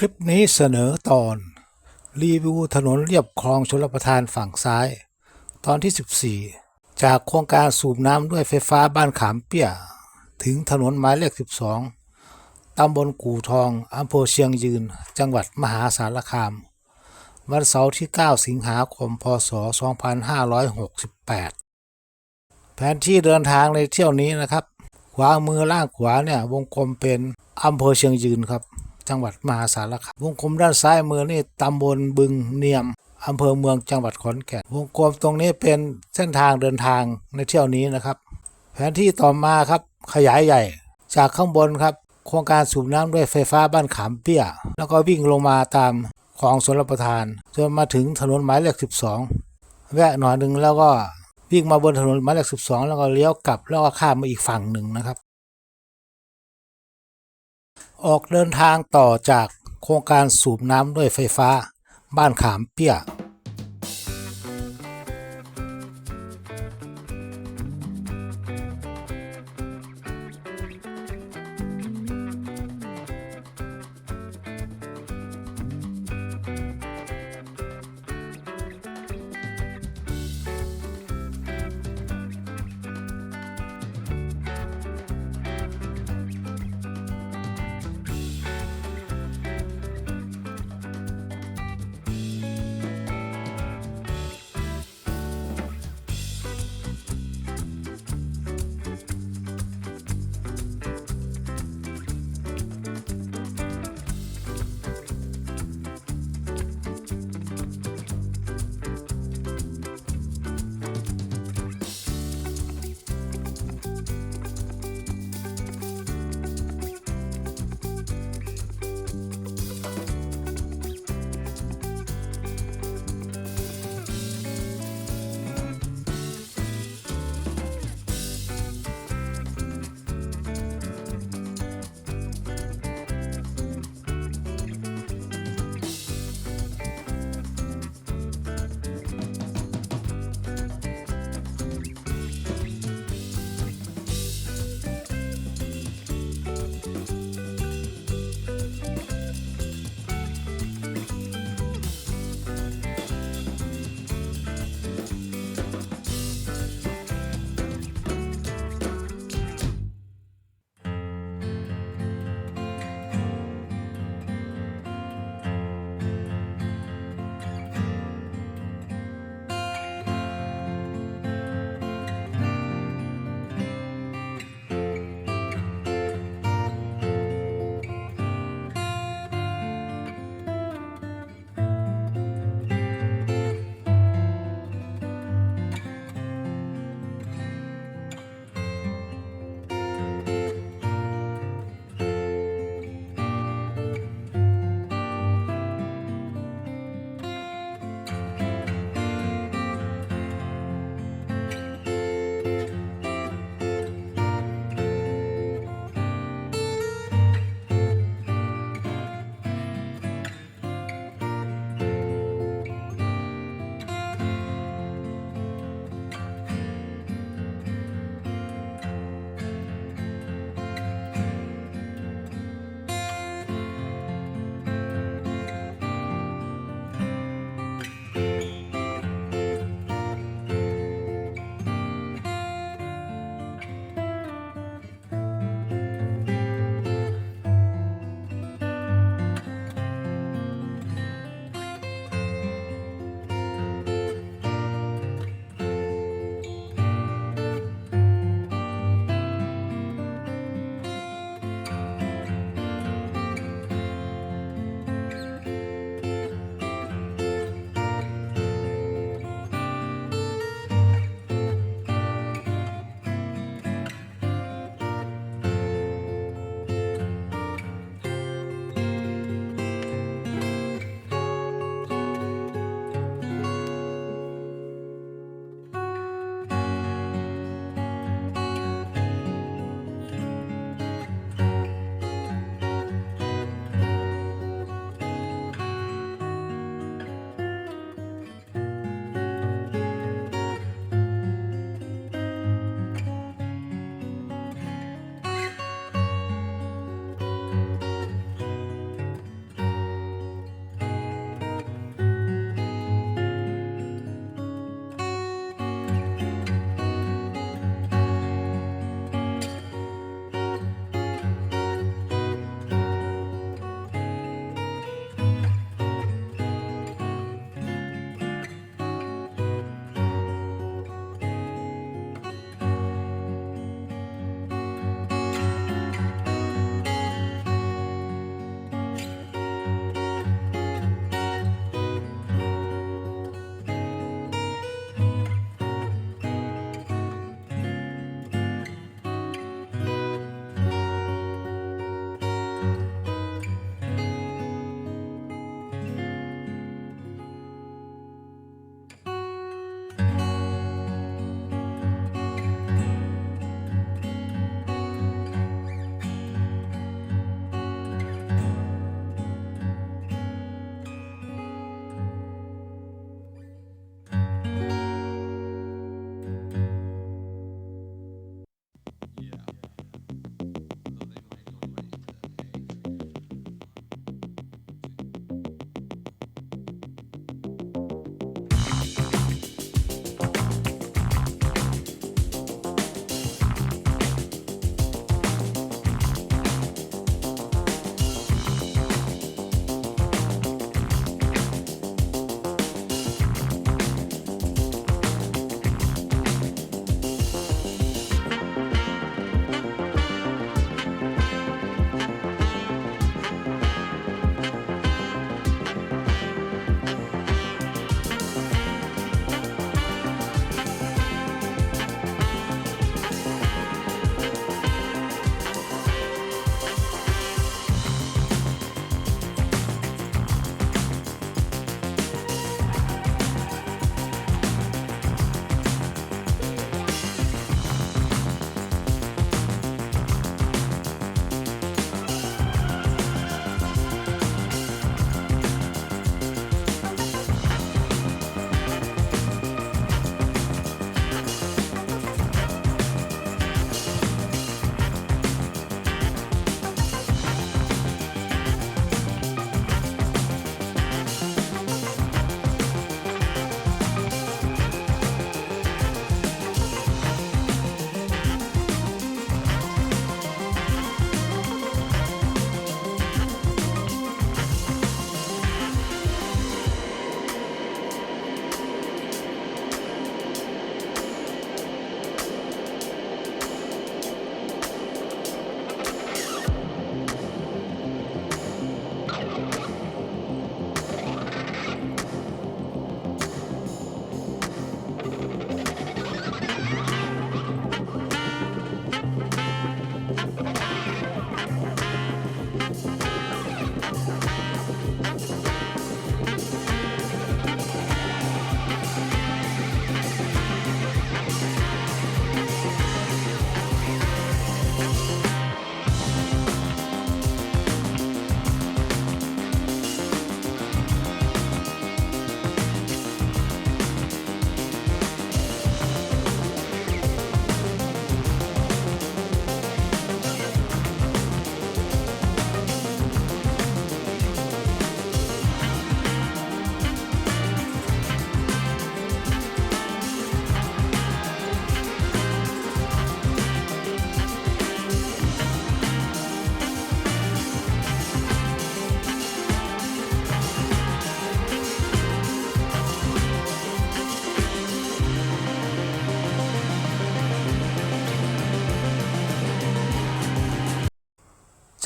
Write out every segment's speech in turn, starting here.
คลิปนี้เสนอตอน รีวิวถนนเรียบคลองชลประทานฝั่งซ้าย ตอนที่ 14 จากโครงการสูบน้ำด้วยไฟฟ้าบ้านขามเปี้ย ถึงถนนหมายเลข 12 ตำบลกู่ทองอำเภอเชียงยืน จังหวัดมหาสารคาม วันเสาร์ที่ 9 สิงหาคม พศ 2568 แผนที่เดินทางในเที่ยวนี้นะครับ ขวามือล่างขวาเนี่ยวงกลมเป็นอำเภอเชียงยืนครับ จังหวัดมหาสารคามวงกลมด้านซ้ายมือนี่ตำบลบึงเนียมอำเภอเมืองจังหวัดขอนแก่นวงกลมตรงนี้เป็นเส้นทางเดินทางในเที่ยวนี้นะครับ แผนที่ต่อมาครับขยายใหญ่ จากข้างบนครับ โครงการสูบน้ำด้วยไฟฟ้าบ้านขามเปี้ย แล้วก็วิ่งลงมาตามคลองชลประทาน จนมาถึงถนนหมายเลข 12 แวะหน่อยหนึ่งแล้วก็วิ่งมาบนถนนหมายเลข 12 แล้วก็เลี้ยวกลับแล้วก็ข้ามมาอีกฝั่งหนึ่งนะครับ ออกเดินทางต่อจากโครงการสูบน้ำด้วยไฟฟ้า บ้านขามเปี้ย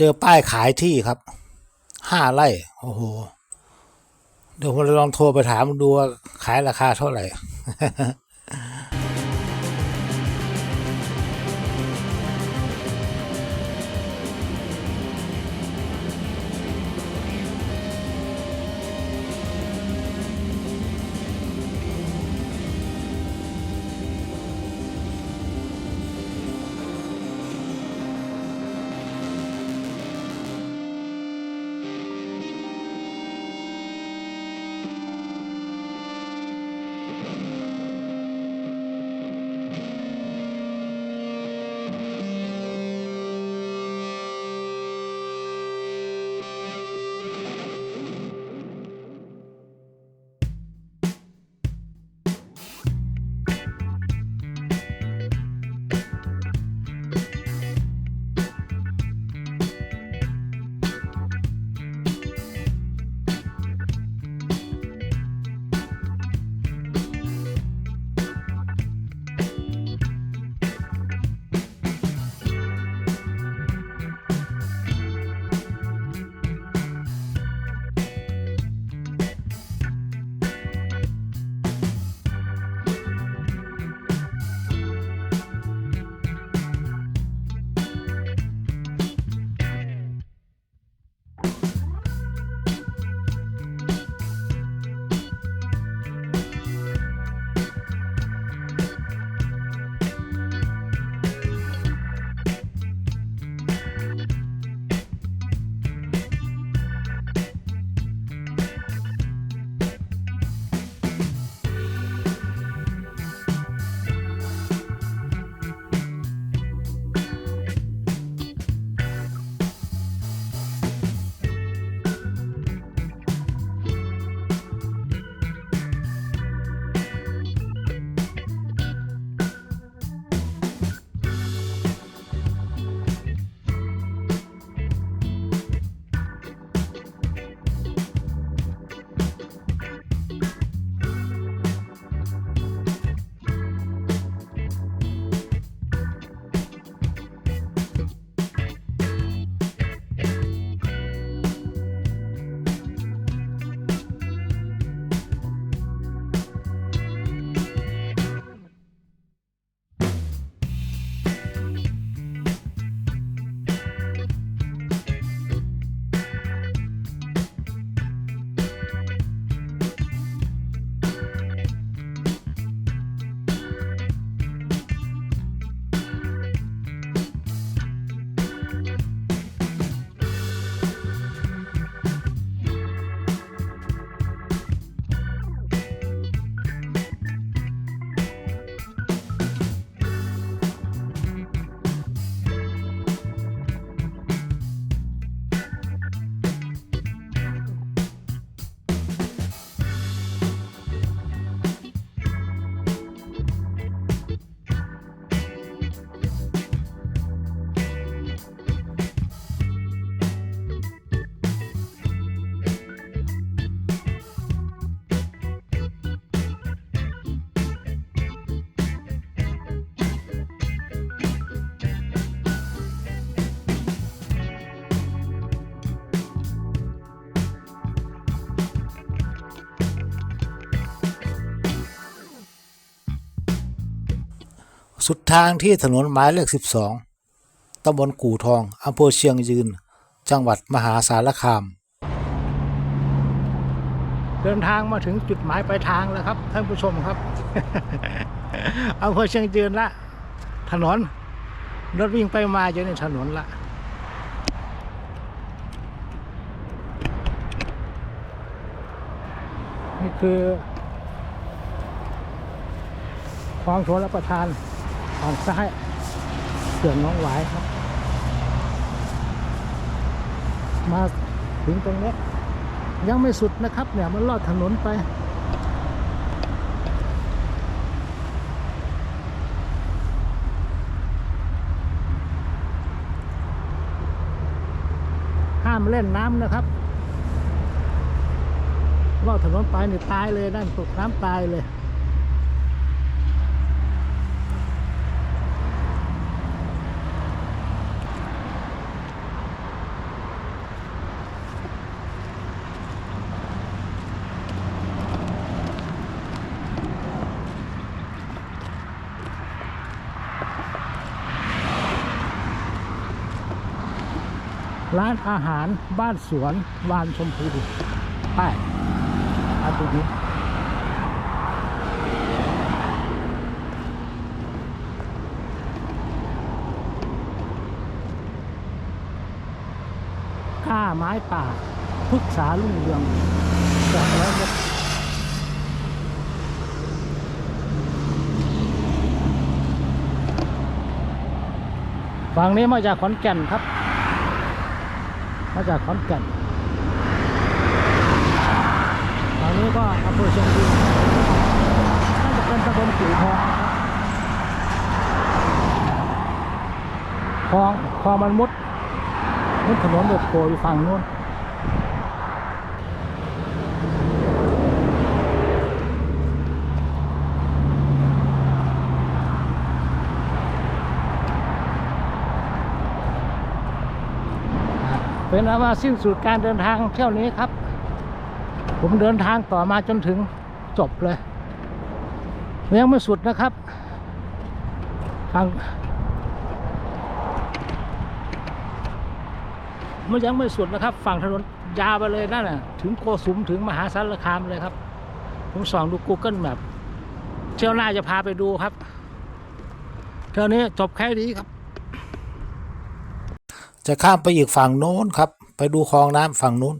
จอป้ายขายที่ครับ ห้าไร่ โอ้โห เดี๋ยวผมลองโทรไปถามดูว่าขายราคาเท่าไหร่ สุดทางที่ถนนหมายเลข 12 ตำบลกู่ทอง อำเภอเชียงยืน จังหวัดมหาสารคาม เดินทางมาถึงจุดหมายปลายทางแล้วครับ ท่านผู้ชมครับ อำเภอเชียงยืนละ ถนน รถวิ่งไปมาอยู่ในถนนละนี่คือคลองชลประทาน ฝั่งซ้ายเขื่อนน้องหวายครับ มาถึงตรงนี้ยังไม่สุดนะครับ เนี่ยมันลอดถนนไป ห้ามเล่นน้ำนะครับลอดถนนไปนี่ตายเลยนั่นตกน้ำตายเลย ร้านอาหารบ้านสวนวานชมพูไปอาตรงนี้ค่าไม้ป่าพึกษาลุ่งเรืองจากแล้วครับฝั่งนี้มาจากขอนแก่นครับ มาจากขอนแก่นตอนนี้ก็อำเภอเชียงยืนน่าจะเป็นตำบลสีทองคลองคลองมันมุดมุดถนนเด็ดโผล่อยู่ฝั่งนู้น เป็นว่าสิ้นสุดการเดินทางเที่ยวนี้ครับ ผมเดินทางต่อมาจนถึงจบเลยยังไม่สุดนะครับทางมันยังไม่สุดนะครับ ฝั่งถนนยาวไปเลยนั่นน่ะถึงโกสุมถึงมหาสารคามเลยครับ ผมส่องดู Google แบบเที่ยวหน้าจะพาไปดูครับ เที่ยวนี้จบแค่นี้ครับ จะข้ามไปอีกฝั่งโน้นครับ ไปดูคลองน้ำฝั่งนู้น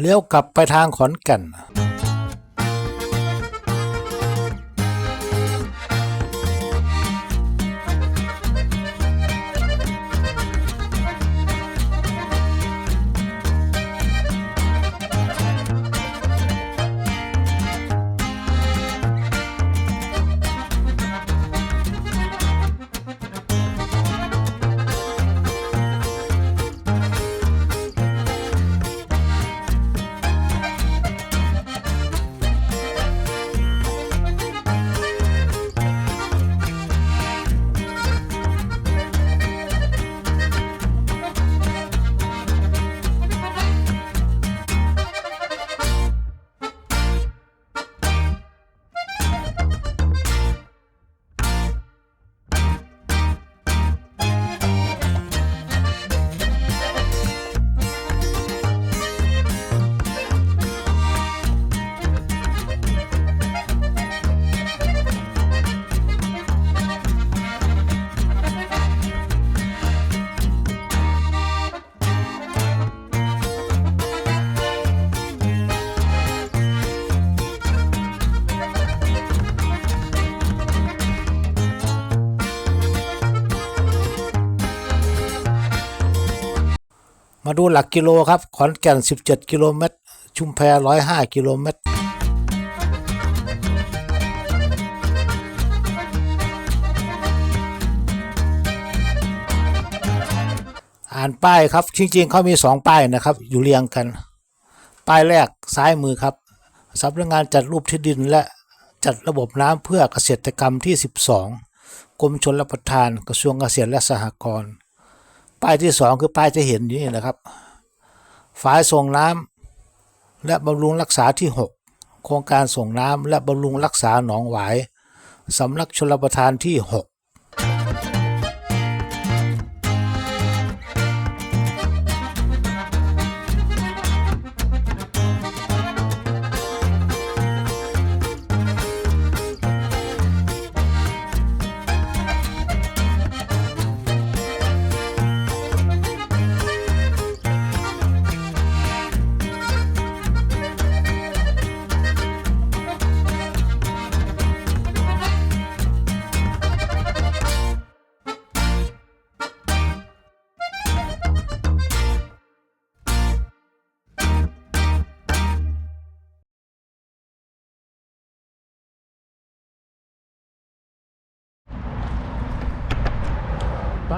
เลี้ยวกลับไปทางขอนแก่น มาดูหลักกิโลครับ ขอนแก่น 17 กิโลเมตร ชุมแพ105 กิโลเมตร อ่านป้ายครับ จริงๆ เขามี 2 ป้ายนะครับ อยู่เรียงกัน ป้ายแรกซ้ายมือครับสำนักงานจัดรูปที่ดินและจัดระบบน้ำเพื่อเกษตรกรรมที่ 12 กรมชลประทานกระทรวงเกษตรและสหกรณ์ ป้ายที่สองคือป้ายจะเห็นอยู่นี่นะครับฝายส่งน้ำและบำรุงรักษาที่ 6 โครงการส่งน้ำและบำรุงรักษาหนองหวายสำนักชลประทานที่ 6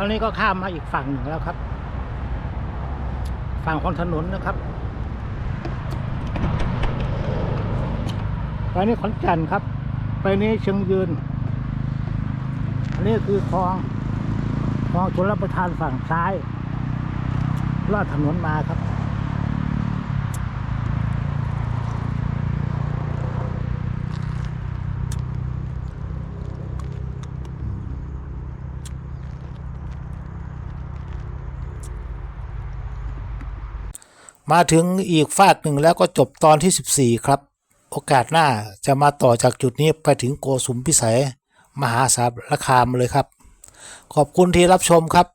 อนนี้ก็ข้ามมาอีกฝั่งหนึ่งแล้วครับ ฝั่งของถนนนะครับ ไปนี้ขอนแก่นครับ ไปนี้เชียงยืน อันนี้คือคลองคลองชลประทานฝั่งซ้ายลอดถนนมาครับ มาถึงอีกฟากหนึ่งแล้วก็จบตอนที่ 14 ครับ โอกาสหน้าจะมาต่อจากจุดนี้ไปถึงโกสุมพิสัย มหาสารคามเลยครับ ขอบคุณที่รับชมครับ